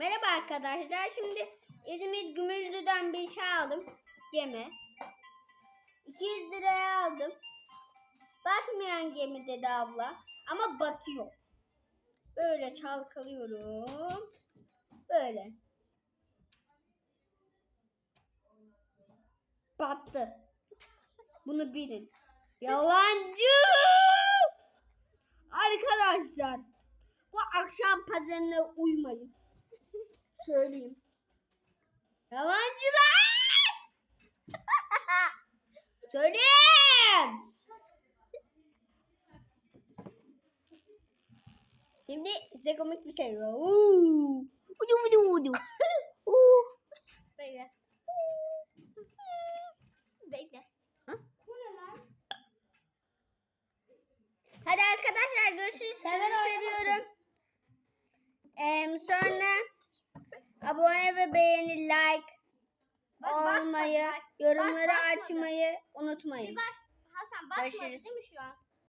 Merhaba arkadaşlar. Şimdi İzmir Gümüldü'den bir şey aldım. Gemi. 200 liraya aldım. Batmayan gemi dedi abla. Ama batıyor. Böyle çalkalıyorum. Böyle. Battı. Bunu bilin. Yalancı! Arkadaşlar bu akşam pazarına uymayın. Söyleyeyim. Yalancılar! Söyleyeyim. Şimdi size komik bir şey var. Uuu. Udu udu udu. Uuu. Bekle. Bekle. Hadi arkadaşlar görüşürüz. Sizi seviyorum. Em, sonra abone ve beğeni, like Bak, basma, olmayı, bak. yorumları Bak, basmadı. açmayı Bir unutmayın. bak Hasan basmadı Görüşürüz. değil mi şu an?